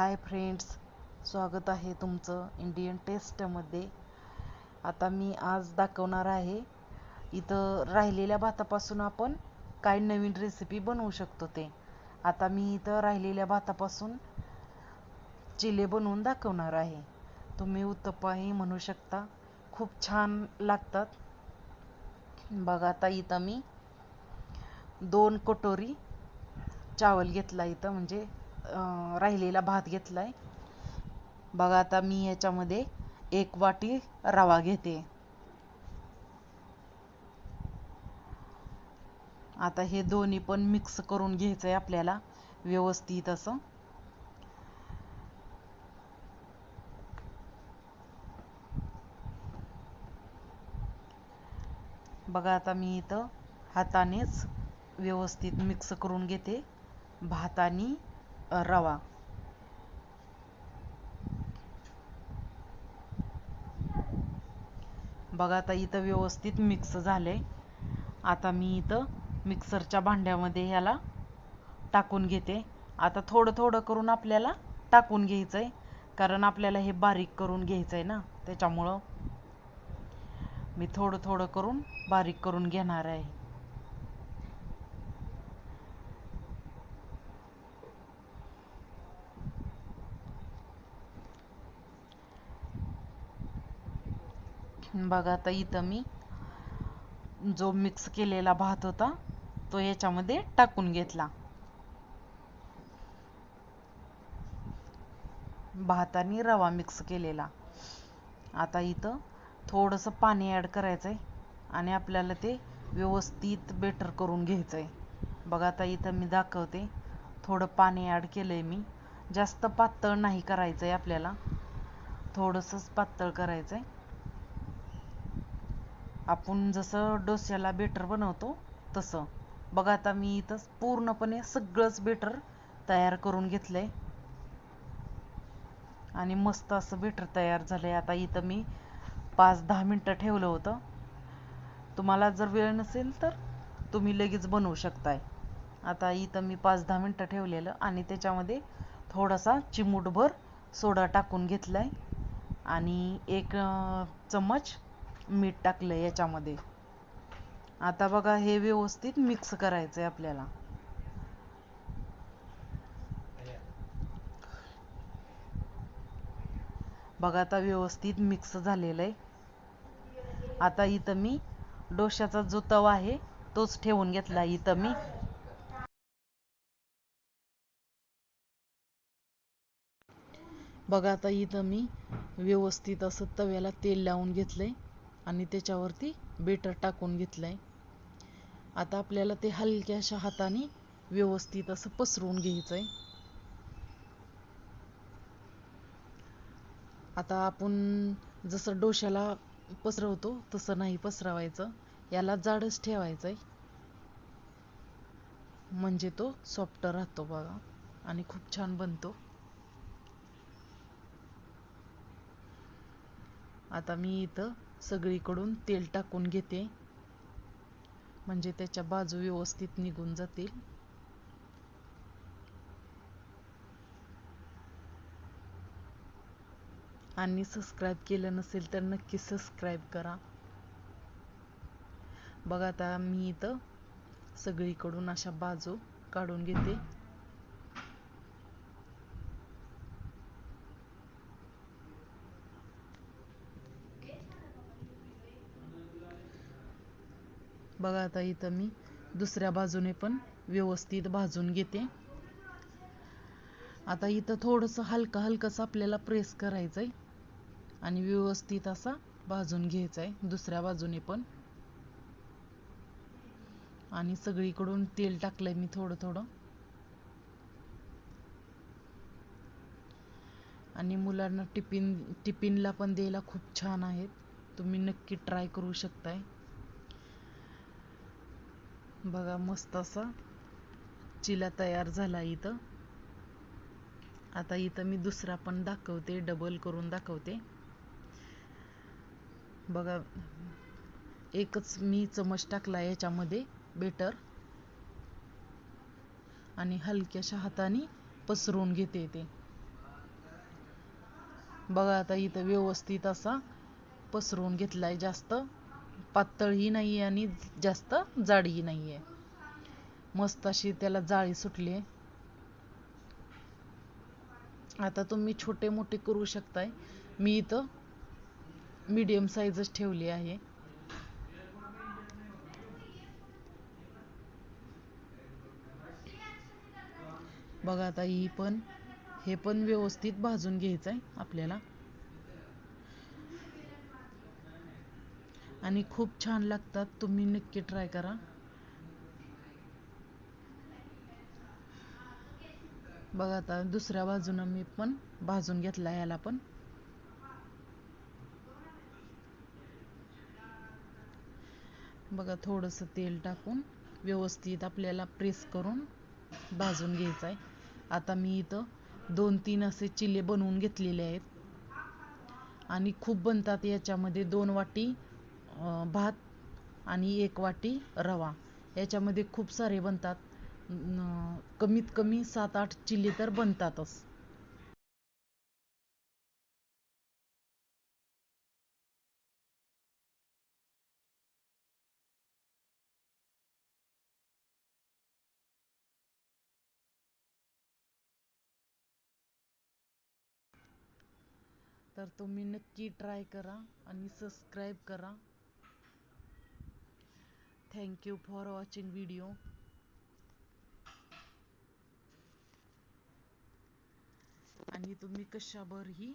Hi friends स्वागत आहे तुमचं इंडियन टेस्टमध्ये आता मी आज दाखवणार आहे इथं राहिलेल्या भातापासून आपण काय नवीन रेसिपी बनवू शकतो ते. आता मी इथं राहिलेल्या भातापासून चिले बनवून दाखवणार आहे. तुम्ही उत्तप्पाही म्हणू शकता खूप छान लागतात. बघा आता इथं मी दोन कटोरी चावल घेतला इथं म्हणजे राहिलेला भात घेतलाय. बघा आता मी याच्यामध्ये एक वाटी रवा घेते. आता हे दोन्ही पण मिक्स करून घ्यायचं आहे आपल्याला व्यवस्थित असं. बघा आता मी इथं हातानेच व्यवस्थित मिक्स करून घेते. भात आणि रवा. बघा आता इथं व्यवस्थित मिक्स झालंय. आता मी इथं मिक्सरच्या भांड्यामध्ये ह्याला टाकून घेते. आता थोडं थोडं करून आपल्याला टाकून घ्यायचंय. कारण आपल्याला हे बारीक करून घ्यायचंय ना त्याच्यामुळं मी थोडं थोडं करून बारीक करून घेणार आहे. बघा आता इथं मी जो मिक्स केलेला भात होता तो याच्यामध्ये टाकून घेतला. भात आणि रवा मिक्स केलेला. आता इथं थोडंसं पाणी ॲड करायचं आहे आणि आपल्याला ते व्यवस्थित बेटर करून घ्यायचं आहे बघा आता इथं मी दाखवते. थोडं पाणी ॲड केलं आहे मी. जास्त पातळ नाही करायचं आहे आपल्याला. थोडंसंच पातळ करायचं आहे आपण जसं डोस्याला बेटर बनवतो तसं. बघा आता मी इथं पूर्णपणे सगळंच बेटर तयार करून घेतलंय. आणि मस्त असं बेटर तयार झालंय. आता इथं मी पाच दहा मिनटं ठेवलं होतं. तुम्हाला जर वेळ नसेल तर तुम्ही लगेच बनवू शकताय. आता इथं मी पाच दहा मिनटं ठेवलेलं आणि त्याच्यामध्ये थोडासा चिमूटभर सोडा टाकून घेतलाय. आणि एक चमच चम्मच मीठ टाकलं याच्यामध्ये. आता बघा हे व्यवस्थित मिक्स करायचं आहे आपल्याला. बघा आता व्यवस्थित मिक्स झालेलं आहे आता इथं मी डोश्याचा जो तवा आहे तोच ठेवून घेतला इथं मी. बघा आता इथं मी व्यवस्थित असं तव्याला तेल लावून घेतलंय. आणि त्याच्यावरती बेटर टाकून घेतलंय. आता आपल्याला ते हलक्याशा हाताने व्यवस्थित असं पसरवून घ्यायचंय. आता आपण जसं डोश्याला पसरवतो तसं नाही पसरवायचं. याला जाडच ठेवायचंय. म्हणजे तो सॉफ्ट राहतो बघा. आणि खूप छान बनतो. आता मी इथं सगळीकडून तेल टाकून घेते. म्हणजे त्याच्या बाजू व्यवस्थित निघून जातील. आणि सबस्क्राईब केलं नसेल तर नक्की सबस्क्राईब करा. बघा आता मी इथं सगळीकडून अशा बाजू काढून घेते. बघा आता इथं मी दुसऱ्या बाजूने पण व्यवस्थित भाजून घेते. आता इथं थोडंसं हलका हलकासा आपल्याला प्रेस करायचंय आणि व्यवस्थित असा भाजून घ्यायचा आहे दुसऱ्या बाजूने पण. आणि सगळीकडून तेल टाकलंय मी थोडं थोडं. आणि मुलांना टिफिन टिफिनला पण द्यायला खूप छान आहेत. तुम्ही नक्की ट्राय करू शकताय. बघा मस्त असा चिला तयार झाला इथं. आता इथं मी दुसरा पण दाखवते डबल करून दाखवते. बघा एकच मी चमच टाकला याच्यामध्ये बेटर आणि हलक्याशा हाताने पसरून घेते ते. बघा आता इथं व्यवस्थित असा पसरून घेतलाय जास्त. पातळही नाही आहे आणि जास्त जाडही नाही आहे मस्त अशी त्याला जाळी सुटली आहे आता तुम्ही छोटे मोठे करू शकताय. मी इथं मीडियम साईजच ठेवली आहे. बघा आता ही पण हे पण व्यवस्थित भाजून घ्यायचं आहे आपल्याला. आणि खूप छान लागतात. तुम्ही नक्की ट्राय करा. बघा आता दुसऱ्या बाजूनं मी पण भाजून घेतला याला पण. बघा थोडंसं तेल टाकून व्यवस्थित आपल्याला प्रेस करून भाजून घ्यायचं आहे आता मी इथं दोन तीन असे चिले बनवून घेतलेले आहेत. आणि खूप बनतात याच्यामध्ये. दोन वाटी भात आणि एक वाटी रवा. याच्यामध्ये खूप सारे बनतात. कमीत कमी सात आठ चिली तर बनतातच. तर तुम्ही नक्की ट्राय करा आणि सबस्क्राईब करा. Thank you for watching video आणि तुम्ही कशावरही